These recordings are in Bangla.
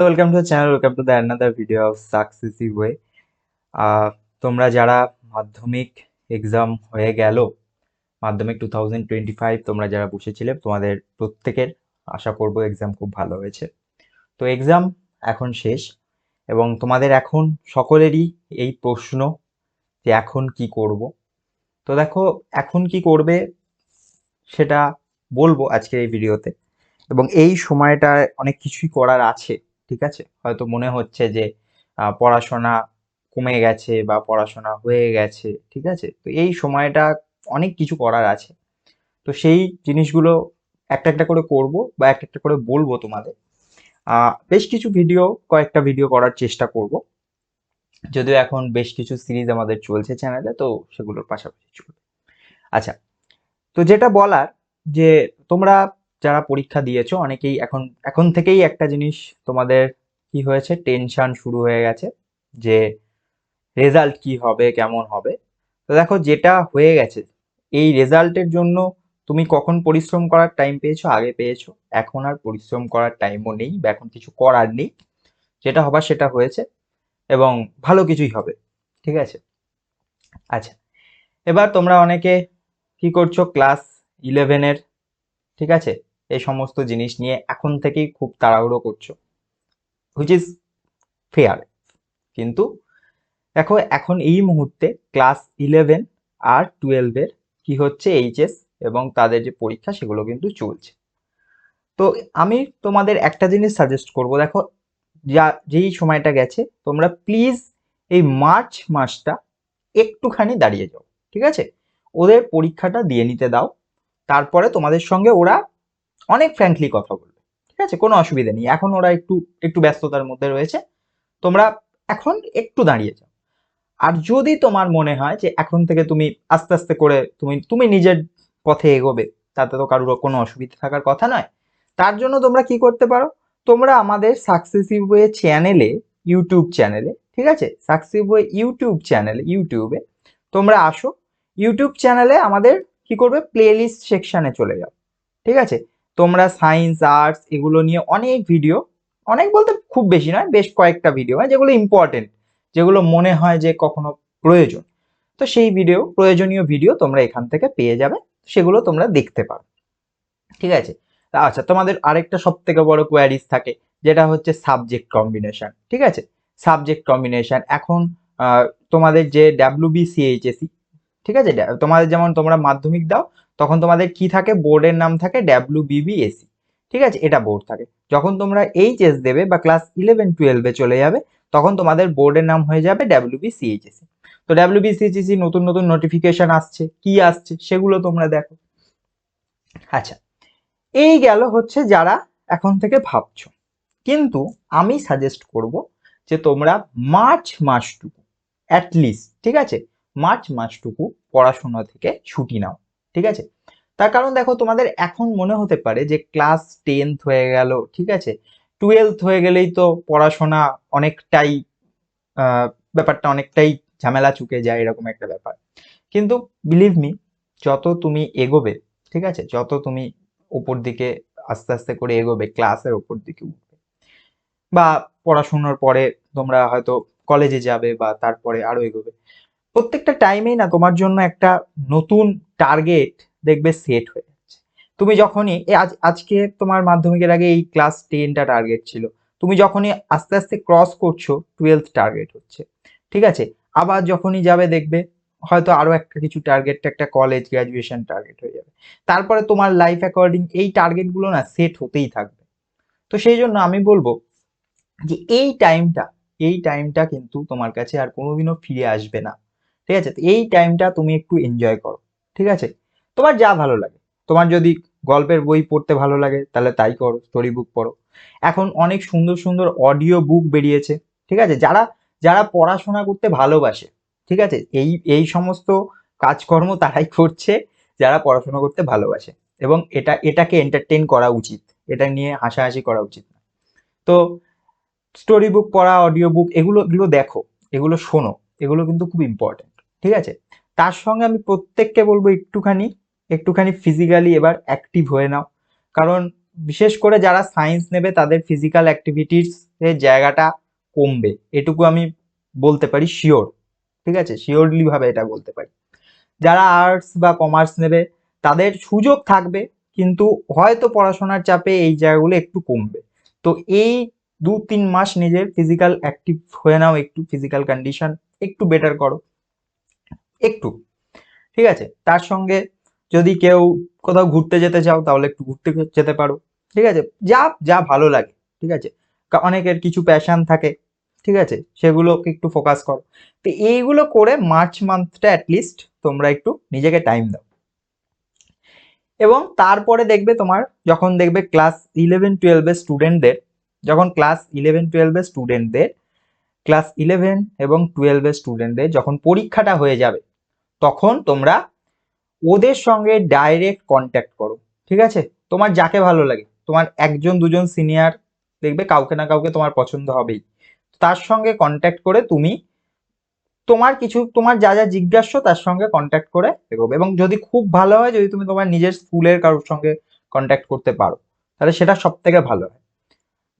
তো welcome to channel welcome to the another video of successive way তোমরা যারা মাধ্যমিক এক্সাম হয়ে গেল, মাধ্যমিক টু থাউজেন্ড টোয়েন্টি ফাইভ তোমরা যারা বসেছিলে, তোমাদের প্রত্যেকের আশা করব এক্সাম খুব ভালো হয়েছে। তো এক্সাম এখন শেষ এবং তোমাদের এখন সকলেরই এই প্রশ্ন যে এখন কি করব। তো দেখো, এখন কি করবে সেটা বলব আজকের এই ভিডিওতে এবং এই সময়টায় অনেক কিছুই করার আছে। ঠিক আছে? হয়তো মনে হচ্ছে যে পড়াশোনা কমে গেছে বা পড়াশোনা হয়ে গেছে, ঠিক আছে? তো এই সময়টা অনেক কিছু করার আছে। তো সেই জিনিসগুলো একটা একটা করে করব বা একটা একটা করে বলব তোমাদের। বেশ কিছু ভিডিও কয়েকটা ভিডিও করার চেষ্টা করব। যদিও এখন বেশ কিছু সিরিজ আমাদের চলছে চ্যানেলে তো সেগুলোর পাশাপাশি চলবে। আচ্ছা তো যেটা বলার যে, তোমরা যারা পরীক্ষা দিয়েছ, অনেকেই এখন এখন থেকেই একটা জিনিস তোমাদের কি হয়েছে? টেনশন শুরু হয়ে গেছে যে রেজাল্ট কি হবে, কেমন হবে? তো দেখো, যেটা হয়ে গেছে, এই রেজাল্টের জন্য তুমি কখন পরিশ্রম করার টাইম পেয়েছ? আগে পেয়েছ। এখন আর পরিশ্রম করার টাইমও নেই বা এখন কিছু করার নেই। যেটা হবার সেটা হয়েছে এবং ভালো কিছুই হবে, ঠিক আছে? আচ্ছা এবার তোমরা অনেকে কি করছ? ক্লাস ইলেভেনের ঠিক আছে? এই সমস্ত জিনিস নিয়ে এখন থেকেই খুব তাড়াহুড়ো করছ। হুইচ ইজ ফেয়ার কিন্তু দেখো, এখন এই মুহূর্তে ক্লাস ইলেভেন আর টুয়েলভের কি হচ্ছে এইচএস এবং তাদের যে পরীক্ষা, সেগুলো কিন্তু চলছে। তো আমি তোমাদের একটা জিনিস সাজেস্ট করব। দেখো, যা, যেই সময়টা গেছে, তোমরা প্লিজ এই মার্চ মাসটা একটুখানি দাঁড়িয়ে যাও, ঠিক আছে? ওদের পরীক্ষাটা দিয়ে নিতে দাও। তারপরে তোমাদের সঙ্গে ওরা অনেক ফ্র্যাঙ্কলি কথা বলবে। ঠিক আছে? কোনো অসুবিধা নেই। এখন ওরা একটু একটু ব্যস্ততার মধ্যে রয়েছে। তোমরা এখন একটু দাঁড়িয়ে যাও। আর যদি তোমার মনে হয় যে এখন থেকে তুমি আস্তে আস্তে করে তুমি তুমি নিজের পথে এগোবে, তাতে তো কারোর কোনো অসুবিধা থাকার কথা নয়, তার জন্য তোমরা কি করতে পারো? তোমরা আমাদের সাকসেসিভ ওয়ে চ্যানেলে ইউটিউব চ্যানেলে ঠিক আছে? সাকসেসিভ ওয়ে ইউটিউব চ্যানেলে ইউটিউবে তোমরা আসো। ইউটিউব চ্যানেলে আমাদের কি করবে? প্লেলিস্ট সেকশানে চলে যাও। ঠিক আছে? তোমরা সায়েন্স আর্টস এগুলো নিয়ে অনেক ভিডিও অনেক বলতে খুব বেশি নয়, বেশ কয়েকটা ভিডিও হয় যেগুলো ইম্পর্টেন্ট যেগুলো মনে হয় যে কখনো প্রয়োজন। তো সেই ভিডিও প্রয়োজনীয় ভিডিও তোমরা এখান থেকে পেয়ে যাবে, সেগুলো তোমরা দেখতে পারো। ঠিক আছে? আচ্ছা তোমাদের আরেকটা সব থেকে বড় কোয়ারিজ থাকে, যেটা হচ্ছে সাবজেক্ট কম্বিনেশন ঠিক আছে? সাবজেক্ট কম্বিনেশন এখন তোমাদের যে ডাব্লিউ বিসিএইচএসি ঠিক আছে? তোমাদের যেমন তোমরা মাধ্যমিক দাও তখন তোমাদের কি থাকে? বোর্ডের নাম থাকে ডাব্লিউ বিবিএসি ঠিক আছে? এটা বোর্ড থাকে। যখন তোমরা এইচএস দেবে বা ক্লাস ইলেভেন টুয়েলভে চলে যাবে, তখন তোমাদের বোর্ডের নাম হয়ে যাবে ডাব্লিউ বিসিএইচএসি তো ডাব্লিউ বিসিএইচএসি নতুন নতুন নোটিফিকেশন আসছে। কি আসছে? সেগুলো তোমরা দেখো। আচ্ছা এই গেল হচ্ছে যারা এখন থেকে ভাবছ। কিন্তু আমি সাজেস্ট করব যে তোমরা মার্চ মাসটুকু অ্যাটলিস্ট ঠিক আছে? মার্চ মাসটুকু পড়াশোনা থেকে ছুটি নাও। ঠিক আছে? তার কারণ দেখো, তোমাদের এখন মনে হতে পারে যে ক্লাস টেন্থ হয়ে গেল, ঠিক আছে? টুয়েলথ হয়ে গেলেই তো পড়াশোনা অনেকটাই ব্যাপারটা অনেকটাই ঝামেলা চুকে যায়, এরকম একটা ব্যাপার। কিন্তু বিলিভ মি যত তুমি এগোবে, ঠিক আছে? যত তুমি উপর দিকে আস্তে আস্তে করে এগোবে ক্লাসের উপর দিকে উঠবে। বা পড়াশোনার পরে তোমরা হয়তো কলেজে যাবে বা তারপরে আরও এগোবে। প্রত্যেকটা টাইমেই না তোমার জন্য একটা নতুন টার্গেট দেখবে সেট হয়ে যাচ্ছে। তুমি যখনই আজ, আজকে তোমার মাধ্যমিকের আগে এই ক্লাস টেনটা টার্গেট ছিল। তুমি যখনই আস্তে আস্তে ক্রস করছ টুয়েলথ টার্গেট হচ্ছে। ঠিক আছে? আবার যখনই যাবে দেখবে, হয়তো আরও একটা কিছু টার্গেট একটা কলেজ গ্রাজুয়েশন টার্গেট হয়ে যাবে। তারপরে তোমার লাইফ অ্যাকর্ডিং এই টার্গেটগুলো না সেট হতেই থাকবে। তো সেই জন্য আমি বলব যে এই টাইমটা এই টাইমটা কিন্তু তোমার কাছে আর কোনোদিনও ফিরে আসবে না। ঠিক আছে? এই টাইমটা তুমি একটু এনজয় করো, ঠিক আছে? তোমার যা ভালো লাগে। তোমার যদি গল্পের বই পড়তে ভালো লাগে, তাহলে তাই করো স্টোরি বুক পড়ো। এখন অনেক সুন্দর সুন্দর অডিও বুক বেরিয়েছে, ঠিক আছে? যারা যারা পড়াশোনা করতে ভালোবাসে, ঠিক আছে? এই এই সমস্ত কাজকর্ম তারাই করছে, যারা পড়াশোনা করতে ভালোবাসে। এবং এটা, এটাকে এন্টারটেন করা উচিত। এটা নিয়ে হাসাহাসি করা উচিত না। তো স্টোরি বুক পড়া অডিও বুক এগুলো এগুলো দেখো, এগুলো শোনো, এগুলো কিন্তু খুব ইম্পর্টেন্ট ঠিক আছে? তার সঙ্গে আমি প্রত্যেককে বলব একটুখানি একটুখানি ফিজিক্যালি এবার অ্যাক্টিভ হয়ে নাও। কারণ বিশেষ করে যারা সায়েন্স নেবে, তাদের ফিজিক্যাল অ্যাক্টিভিটিস জায়গাটা কমবে। এটুকু আমি বলতে পারি শিওর ঠিক আছে? শিওরলি ভাবে এটা বলতে পারি। যারা আর্টস বা কমার্স নেবে, তাদের সুযোগ থাকবে, কিন্তু হয়তো পড়াশোনার চাপে এই জায়গাগুলো একটু কমবে। তো এই দু তিন মাস নিজের ফিজিক্যাল অ্যাক্টিভ হয়ে নাও, একটু ফিজিক্যাল কন্ডিশন একটু বেটার করো। একটু। ঠিক আছে? তার সঙ্গে যদি কেউ কোথাও ঘুরতে যেতে চাও, তাহলে একটু ঘুরতে যেতে পারো। ঠিক আছে? যা যা ভালো লাগে। ঠিক আছে? অনেকের কিছু প্যাশান থাকে। ঠিক আছে? সেগুলোকে একটু ফোকাস করো। তো এইগুলো করে মার্চ মান্থটা অ্যাটলিস্ট তোমরা একটু নিজেকে টাইম দাও। এবং তারপরে দেখবে তোমার, যখন দেখবে ক্লাস ইলেভেন টুয়েলভের স্টুডেন্টদের যখন ক্লাস ইলেভেন টুয়েলভের স্টুডেন্টদের ক্লাস ইলেভেন এবং টুয়েলভের স্টুডেন্টদের যখন পরীক্ষাটা হয়ে যাবে তখন তোমরা ওদের সঙ্গে ডাইরেক্ট কন্ট্যাক্ট করো, ঠিক আছে? তোমার যাকে ভালো লাগে, তোমার একজন, দুজন সিনিয়র দেখবে কাউকে না কাউকে তোমার পছন্দ হবেই। তার সঙ্গে কন্ট্যাক্ট করে তুমি তোমার কিছু, তোমার যা যা জিজ্ঞাসা তার সঙ্গে কন্ট্যাক্ট করে এগোবে এবং যদি খুব ভালো হয়, যদি তুমি তোমার নিজের স্কুলের কারোর সঙ্গে কন্ট্যাক্ট করতে পারো, তাহলে সেটা সব থেকে ভালো হয়।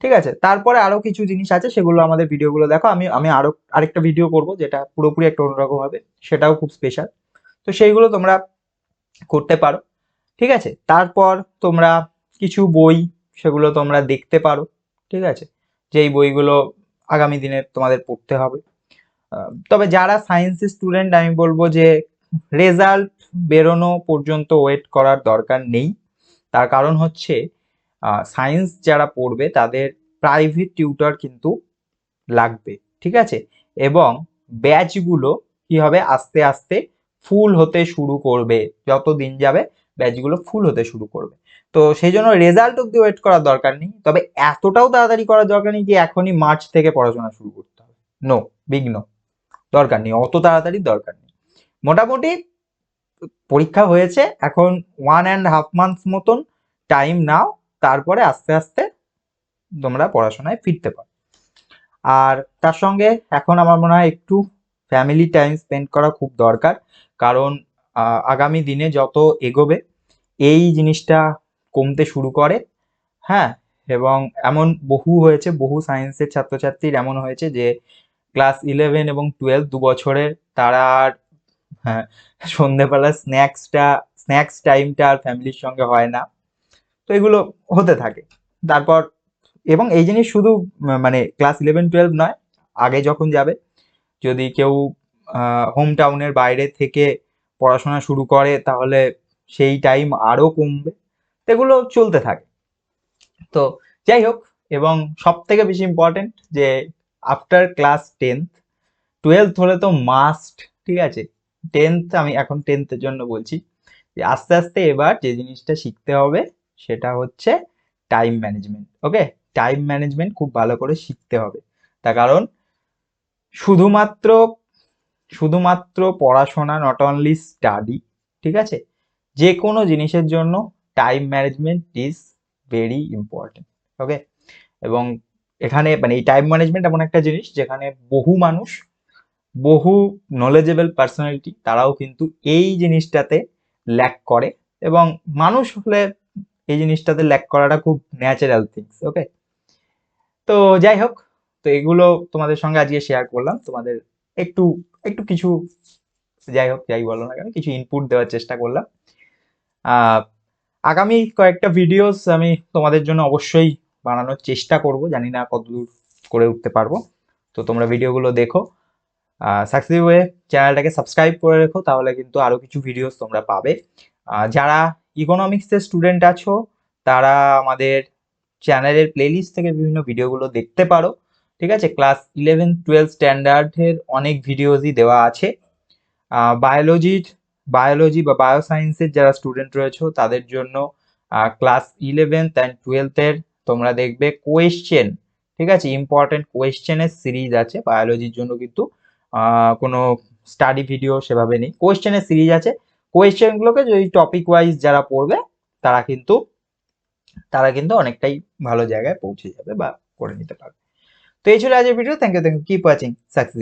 ঠিক আছে? তারপরে আরও কিছু জিনিস আছে, সেগুলো আমাদের ভিডিওগুলো দেখো। আমি আমি আরও আরেকটা ভিডিও করব, যেটা পুরোপুরি একটা অন্যরকম হবে, সেটাও খুব স্পেশাল তো সেইগুলো তোমরা করতে পারো, ঠিক আছে? তারপর তোমরা কিছু বই, সেগুলো তোমরা দেখতে পারো, ঠিক আছে? যেই বইগুলো আগামী দিনে তোমাদের পড়তে হবে। তবে যারা সায়েন্সের স্টুডেন্ট আমি বলব যে রেজাল্ট বেরোনো পর্যন্ত ওয়েট করার দরকার নেই। তার কারণ হচ্ছে সায়েন্স যারা পড়বে তাদের প্রাইভেট টিউটর কিন্তু লাগবে, ঠিক আছে? এবং ব্যাচগুলো কি হবে? আস্তে আস্তে ফুল হতে শুরু করবে, যত দিন যাবে ব্যাচগুলো ফুল হতে শুরু করবে। তো সেই জন্য রেজাল্ট অব্দি ওয়েট করার দরকার নেই, তবে এতটাও তাড়াতাড়ি করার দরকার নেই যে এখনই মার্চ থেকে পড়াশোনা শুরু করতে হবে। নো বিঘ্ন দরকার নেই, অত তাড়াতাড়ি দরকার নেই। মোটামুটি পরীক্ষা হয়েছে, এখন ওয়ান অ্যান্ড হাফ মান্থস মতন টাইম নাও তারপরে আস্তে আস্তে তোমরা পড়াশোনায় ফিরতে পারো। আর তার সঙ্গে এখন আমার মনে হয় একটু ফ্যামিলি টাইম স্পেন্ড করা খুব দরকার। কারণ আগামী দিনে যত এগোবে, এই জিনিসটা কমতে শুরু করে। হ্যাঁ? এবং এমন বহু হয়েছে, বহু সায়েন্সের ছাত্রছাত্রীর এমন হয়েছে যে ক্লাস ইলেভেন এবং টুয়েলভ দু বছরের তারা আর হ্যাঁ সন্ধেবেলা স্ন্যাক্সটা স্ন্যাক্স টাইমটা আর ফ্যামিলির সঙ্গে হয় না। তো এগুলো হতে থাকে। তারপর, এবং এই জিনিস শুধু মানে ক্লাস ইলেভেন টুয়েলভ নয়, আগে যখন যাবে, যদি কেউ হোম টাউনের বাইরে থেকে পড়াশোনা শুরু করে, তাহলে সেই টাইম আরও কমবে। এগুলো চলতে থাকে। তো যাই হোক, এবং সব থেকে বেশি ইম্পর্টেন্ট যে আফটার ক্লাস টেন্থ টুয়েলভ হলে তো মাস্ট ঠিক আছে? টেন্থ আমি এখন টেন্থের জন্য বলছি। যে আস্তে আস্তে এবার যে জিনিসটা শিখতে হবে সেটা হচ্ছে time management okay time management খুব ভালো করে শিখতে হবে। তার কারণ শুধুমাত্র শুধুমাত্র পড়াশোনা নট অনলি স্টাডি ঠিক আছে? যে কোনো জিনিসের জন্য time management is very important okay এবং এখানে মানে এই টাইম ম্যানেজমেন্ট এমন একটা জিনিস যেখানে বহু মানুষ, বহু নলেজেবল পার্সোনালিটি তারাও কিন্তু এই জিনিসটাতে ল্যাক করে এবং মানুষ হলে এই জিনিসটাতে ল্যাক করাটা খুব ন্যাচারাল থিংস ওকে তো যাই হোক, তো এগুলো তোমাদের সঙ্গে আজকে শেয়ার করলাম। তোমাদের একটু একটু কিছু যাই হোক, যাই বলো না কেন, কিছু ইনপুট দেওয়ার চেষ্টা করলাম। আগামী কয়েকটা ভিডিওস আমি তোমাদের জন্য অবশ্যই বানানোর চেষ্টা করব। জানি না কতদূর করে উঠতে পারব। তো তোমরা ভিডিওগুলো দেখো। সাকসেস ওয়ে চ্যানেলটাকে সাবস্ক্রাইব করে রেখো, তাহলে কিন্তু আরও কিছু ভিডিওস তোমরা পাবে। যারা ইকোনমিক্সের স্টুডেন্ট আছো, তারা আমাদের চ্যানেলের প্লেলিস্ট থেকে বিভিন্ন ভিডিওগুলো দেখতে পারো, ঠিক আছে? ক্লাস ইলেভেন টুয়েলভ স্ট্যান্ডার্ডের অনেক ভিডিওসই দেওয়া আছে। বায়োলজির বায়োলজি বা বায়োসায়েন্সের যারা স্টুডেন্ট রয়েছে, তাদের জন্য ক্লাস ইলেভেন্থ অ্যান্ড টুয়েলথের তোমরা দেখবে কোয়েশ্চেন ঠিক আছে? ইম্পর্টেন্ট কোয়েশ্চেনের সিরিজ আছে। বায়োলজির জন্য কিন্তু কোনো স্টাডি ভিডিও সেভাবে নেই। কোয়েশ্চেনের সিরিজ আছে। কোয়েশ্চেনগুলোকে যদি টপিক ওয়াইজ যারা পড়বে, তারা কিন্তু তারা কিন্তু অনেকটাই ভালো জায়গায় পৌঁছে যাবে বা করে নিতে পারবে। তো এই ছিল আজকের video thank you thank you keep watching success